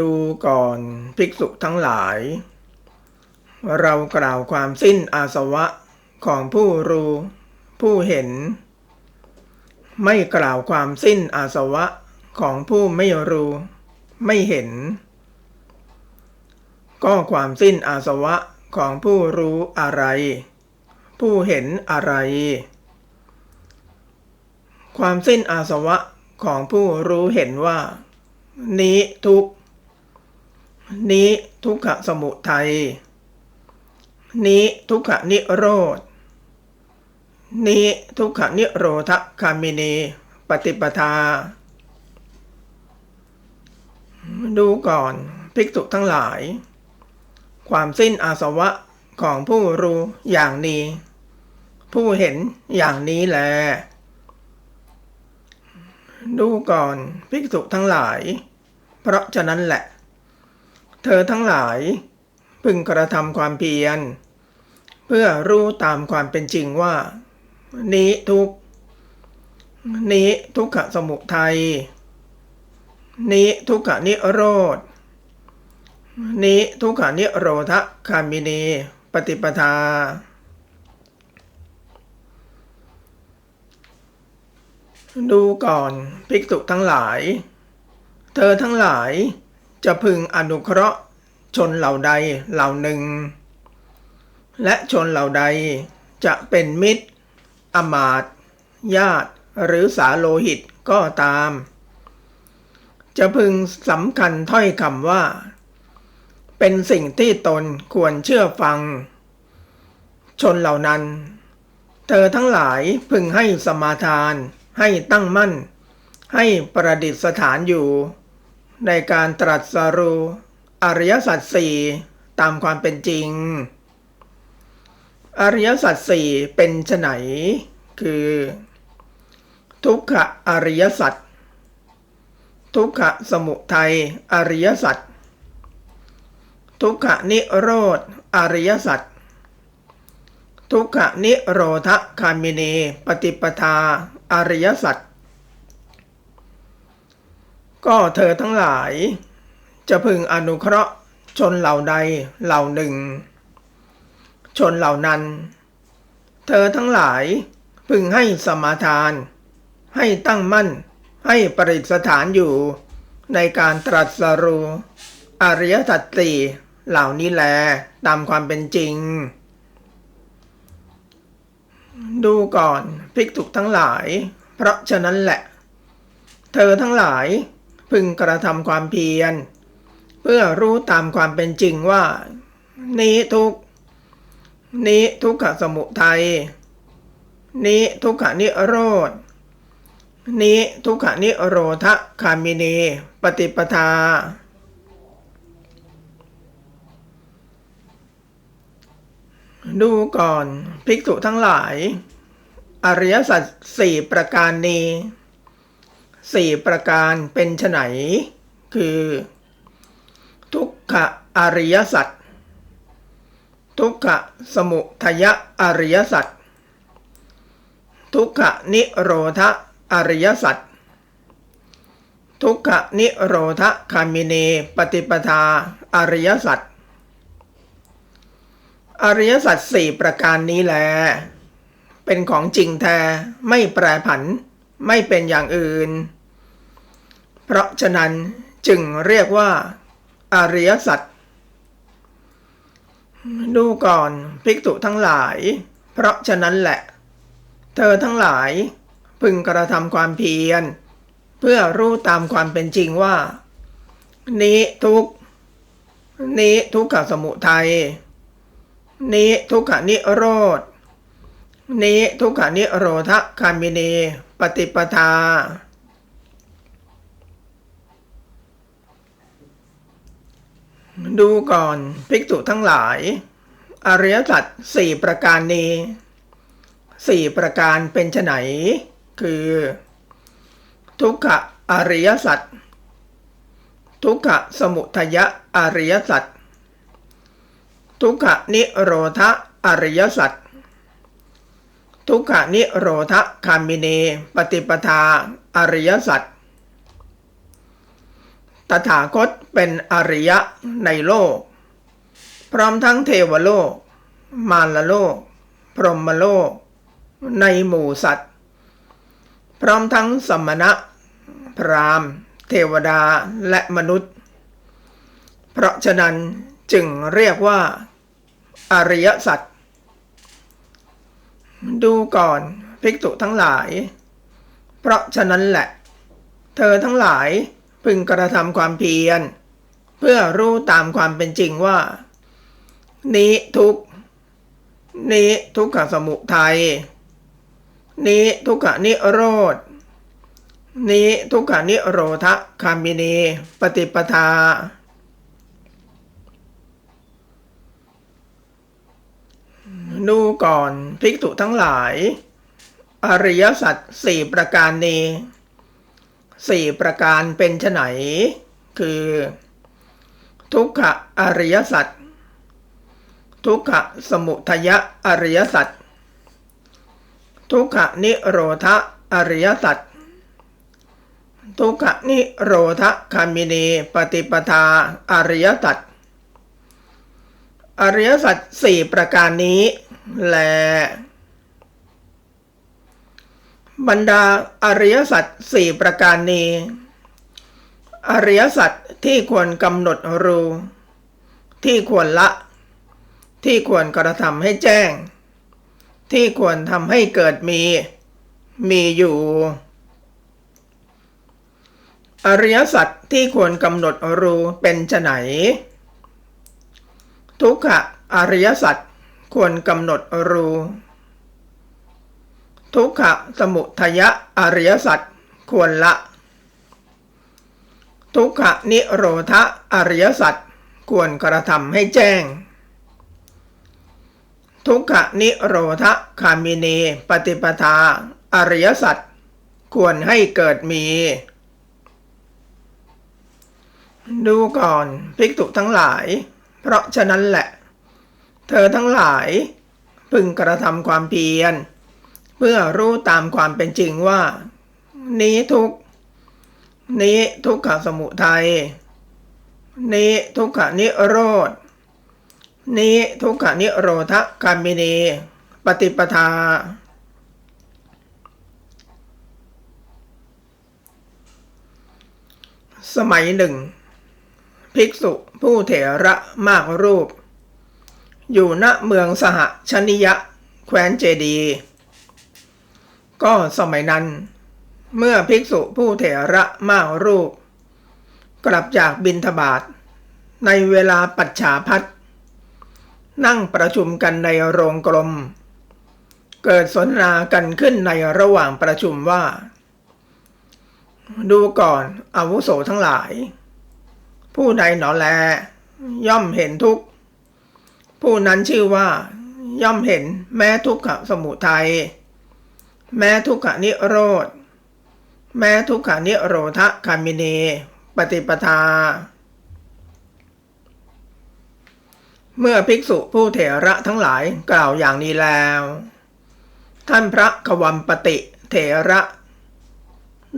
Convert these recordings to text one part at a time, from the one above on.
ดูก่อนภิกษุทั้งหลาย เรากล่าวความสิ้นอาสวะของผู้รู้ผู้เห็น ไม่กล่าวความสิ้นอาสวะของผู้ไม่รู้ ไม่เห็น ก็ความสิ้นอาสวะของผู้รู้อะไร ผู้เห็นอะไร ความสิ้นอาสวะของผู้รู้เห็นว่า นี้ทุกข์ นี้ทุกขสมุทัยนี้ทุกขนิโรธนี้ทุกขนิโรธคามินีปฏิปทา ดูก่อนภิกษุทั้งหลาย ความสิ้นอาสวะของผู้รู้อย่างนี้ ผู้เห็นอย่างนี้แล ดูก่อนภิกษุทั้งหลาย เพราะฉะนั้นแหละ เธอทั้งหลาย พึงกระทำความเพียร เพื่อรู้ตามความเป็นจริงว่า นี้ทุกนี้ทุกขสมุทัยนี้ทุกขนิโรธนี้ทุกขนิโรธคามินีปฏิปทา ดูก่อนภิกษุทั้งหลาย เธอทั้งหลาย จะพึงอนุเคราะห์ชนเหล่าใดเหล่าหนึ่ง และชนเหล่าใดจะเป็นมิตร อมาตญาติหรือสาโลหิตก็ตาม จะพึงสำคัญถ้อยคำว่า เป็นสิ่งที่ตนควรเชื่อฟัง ชนเหล่านั้น เธอทั้งหลายพึงให้สมาทาน ให้ตั้งมั่น ให้ประดิษฐานอยู่ ในการตรัสรู้อริยสัจสี่ตามความเป็นจริง อริยสัจสี่เป็นไนคือ ทุกขะอริยสัจทุกขะสมุทัยอริยสัจทุกขะนิโรธอริยสัจทุกขะนิโรธคามินีปฏิปทาอริยสัจ ก็เธอทั้งหลาย จะพึงอนุเคราะห์ชนเหล่าใดเหล่าหนึ่ง ชนเหล่านั้น เธอทั้งหลายพึงให้สมาทาน ให้ตั้งมั่น ให้ปริสถานอยู่ ในการตรัสรู้อริยสัจสี่เหล่านี้แลตามความเป็นจริง ดูก่อนภิกษุทั้งหลาย เพราะฉะนั้นแหละ เธอทั้งหลาย พึงกระทำความเพียร เพื่อรู้ตามความเป็นจริงว่า นี้ทุกนี้ทุกขสมุทัยนี้ทุกขนิโรธนี้ทุกขนิโรธคามินีปฏิปทา ดูก่อนภิกษุทั้งหลาย อริยสัจสี่ประการนี้ สี่ประการเป็นไฉนคือ ทุกขอริยสัจทุกขสมุทยอริยสัจทุกขนิโรธอริยสัจทุกขนิโรธคามินีปฏิปทาอริยสัจอริยสัจสี่ประการนี้แล เป็นของจริงแท้ไม่แปรผัน ไม่เป็นอย่างอื่น เพราะฉะนั้นจึงเรียกว่า อริยสัจดูก่อนภิกษุทั้งหลาย เพราะฉะนั้นแหละ เธอทั้งหลายพึงกระทำความเพียร เพื่อรู้ตามความเป็นจริงว่า นี้ทุกนี้ทุกขสมุทัยนี้ทุกขนิโรธนี้ทุกขนิโรธคามินีปฏิปทา ดูก่อนภิกษุทั้งหลาย อริยสัจสี่ประการนี้สี่ประการเป็นไนคือ ทุกขะอริยสัจทุกขะสมุทยอริยสัจทุกขะนิโรธอริยสัจทุกขะนิโรธคามินีปฏิปทาอริยสัจ ตถาคตเป็นอริยะในโลก พร้อมทั้งเทวโลก มารโลก พรหมโลก ในหมู่สัตว์ พร้อมทั้งสมณะ พราหมณ์ เทวดาและมนุษย์ เพราะฉะนั้นจึงเรียกว่า อริยสัจดูก่อนภิกษุทั้งหลาย เพราะฉะนั้นแหละ เธอทั้งหลาย พึงกระทำความเพียร เพื่อรู้ตามความเป็นจริงว่า นี้ทุกนี้ทุกขสมุทัยนี้ทุกขนิโรธนี้ทุกขนิโรธคามินีปฏิปทา ดูก่อนภิกษุทั้งหลาย อริยสัจสี่ประการนี้ สี่ประการเป็นไนคือ ทุกขะอริยสัจทุกขะสมุทยะอริยสัจทุกขะนิโรธอริยสัจทุกขะนิโรธคามินีปฏิปทาอริยสัจอริยสัจสี่ประการนี้แล บรรดาอริยสัจสี่ประการนี้ อริยสัจที่ควรกำหนดรู้ ที่ควรละ ที่ควรกระทำให้แจ้ง ที่ควรทำให้เกิดมี มีอยู่ อริยสัจที่ควรกำหนดรู้เป็นไฉนทุกขะอริยสัจควรกำหนดรู้ ทุกขะสมุทยะอริยสัจควรละ ทุกขะนิโรธอริยสัจควรกระทำให้แจ้ง ทุกขะนิโรธคามินีปฏิปทา อริยสัจควรให้เกิดมี ดูก่อนภิกษุทั้งหลาย เพราะฉะนั้นแหละ เธอทั้งหลายพึงกระทำความเพียร เพื่อรู้ตามความเป็นจริงว่า นี้ทุกนี้ทุกขสมุทัยนี้ทุกขนิโรธนี้ทุกขนิโรธกามินีปฏิปทา สมัยหนึ่ง ภิกษุผู้เถระมากรูป อยู่ณเมืองสหชนิยะ แคว้นเจดี ก็สมัยนั้น เมื่อภิกษุผู้เถระมากรูป กลับจากบินทบาท ในเวลาปัจฉาพัดนั่งประชุมกันในโรงกลม เกิดสนทนากันขึ้นในระหว่างประชุมว่า ดูก่อนอาวุโสทั้งหลาย ผู้ใดหนอแล ย่อมเห็นทุกผู้นั้นชื่อว่า ย่อมเห็นแม้ทุกขสมุทัย แม้ทุกขานิโรธ แม้ทุกขานิโรธคามินีปฏิปทา เมื่อภิกษุผู้เถระทั้งหลายกล่าวอย่างนี้แล้ว ท่านพระกวัมปติเถระ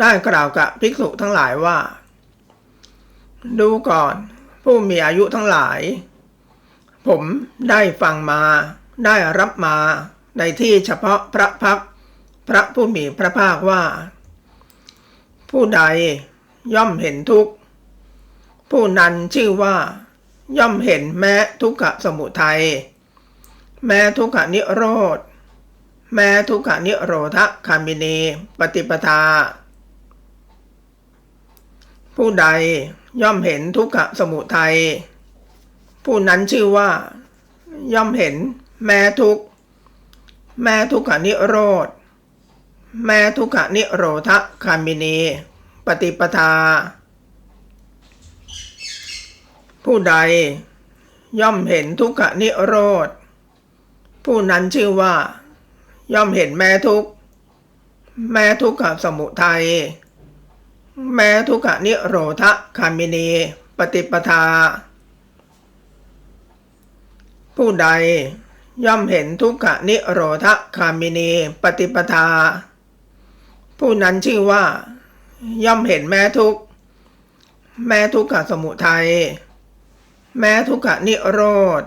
ได้กล่าวกับภิกษุทั้งหลายว่า ดูก่อนผู้มีอายุทั้งหลาย ผมได้ฟังมา ได้รับมาในที่เฉพาะพระพัก พระผู้มีพระภาคว่า ผู้ใดย่อมเห็นทุกข์ ผู้นั้นชื่อว่า ย่อมเห็นแม้ทุกขสมุทัยแม้ทุกขนิโรธ แม้ทุกขนิโรธคามินีปฏิปทา ผู้ใดย่อมเห็นทุกขสมุทัยผู้นั้นชื่อว่า ย่อมเห็นแม้ทุกแม้ทุกขนิโรธ แม้ทุกขนิโรธคามินีปฏิปทา ผู้ใด ย่อมเห็นทุกขนิโรธ ผู้นั้นชื่อว่า ย่อมเห็นแม้ทุกแม้ทุกขสมุทัยแม้ทุกขนิโรธคามินีปฏิปทา ผู้ใด ย่อมเห็นทุกขนิโรธคามินีปฏิปทา ผู้นั้นชื่อว่า ย่อมเห็นแม้ทุกแม้ทุกขสมุทัยแม้ทุกขนิโรธ